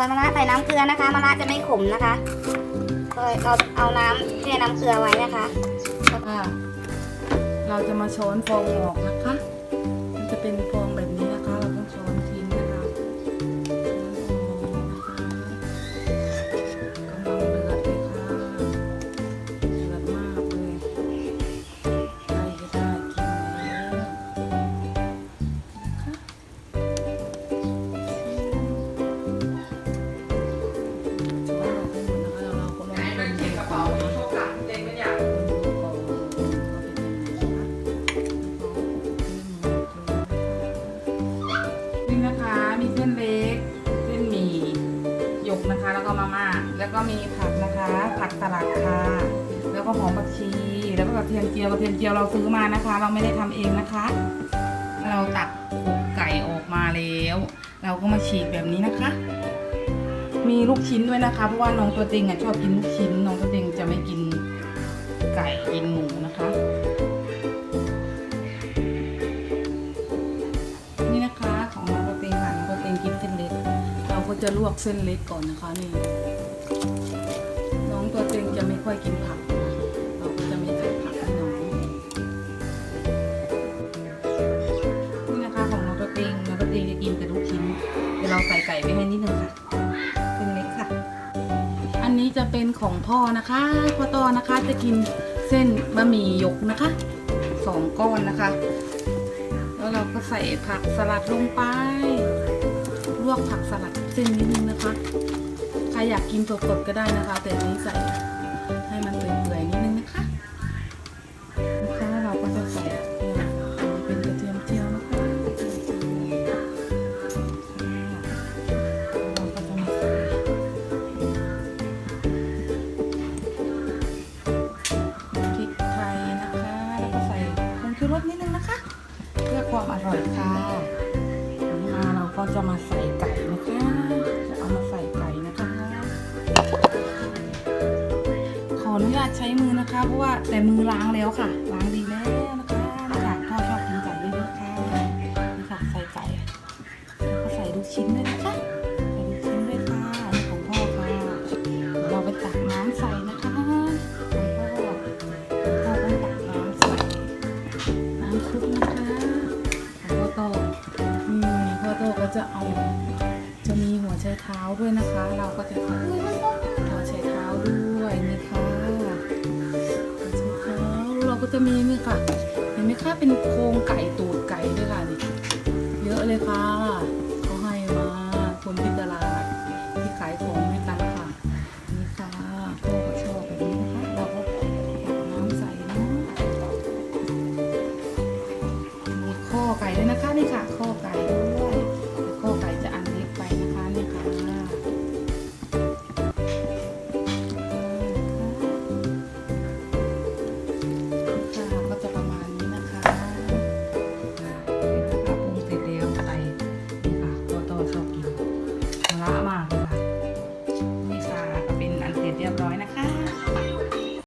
อยมะระใส่น้ำเกลือนะคะมะระจะไม่ขมนะคะซอยเราเอาน้ำแช่น้ำเกลือไว้นะคะค่ะเราจะมาช้อนฟองออกนะคะ มันจะเป็นฟอง แล้วก็มาม่าแล้วก็มีผักนะคะ ผักสลัดค่ะ แล้วก็หอมผักชี แล้วก็กระเทียมเจียวกระเทียมเจียวเราซื้อมานะคะ เราไม่ได้ทำเองนะคะ เราตักอกไก่ออกมาแล้ว เราก็มาฉีกแบบนี้นะคะ มีลูกชิ้นด้วยนะคะ เพราะว่าน้องตัวเต็งอะชอบกินลูกชิ้น น้องตัวเต็งจะไม่กินไก่กินหมูนะคะ จะลวกเส้นเล็กก่อนนะคะนี่ น้องตัวเต็งจะไม่ค่อยกินผัก เราก็จะไม่ใส่ผักให้น้อง นี่นะคะของน้องตัวเต็งน้องตัวเต็งจะกินแต่ลูกชิ้นเดี๋ยวเราใส่ไก่ไปให้นิดนึงค่ะเส้นเล็กค่ะ อันนี้จะเป็นของพ่อนะคะพ่อต่อนะคะจะกินเส้นบะหมี่ยกนะคะสองก้อนนะคะ แล้วเราก็ใส่ผักสลัดลงไป วกผักสลัดเส้นนิดนึงนะคะ ใครอยากกินสดๆก็ได้นะคะ แต่อันนี้ใส่ให้มันเปื่อยๆนิดนึงนะคะนะคะเราก็จะใส่เป็นกระเทียมเจียวนะคะเราก็จะใส่พริกไทยนะคะ แล้วก็ใส่ผงชูรสนิดนึงนะคะ เพื่อความอร่อยค่ะ มาเราก็จะมาใส่ นะคะเพราะว่าแต่มือล้างแล้วค่ะ ล้างดีแล้วนะคะนี่ค่ะพ่อชอบกินไก่เยอะๆค่ะนี่ค่ะใส่ไก่แล้วก็ใส่ลูกชิ้นด้วยนะคะใส่ลูกชิ้นด้วยค่ะของพ่อค่ะเราไปตักน้ำใส่นะคะของพ่อพ่อต้องตักน้ำใส่น้ำซุปนะคะของพ่อโตอืมพ่อโตก็จะเอาจะมีหัวไชเท้าด้วยนะคะ เราก็จะใส่หัวไชเท้าด้วยนี่ค่ะ ก็จะมีนี่ค่ะ เห็นไหมคะเป็นโครงไก่ตูดไก่ด้วยค่ะนี่เยอะเลยค่ะเขาให้มา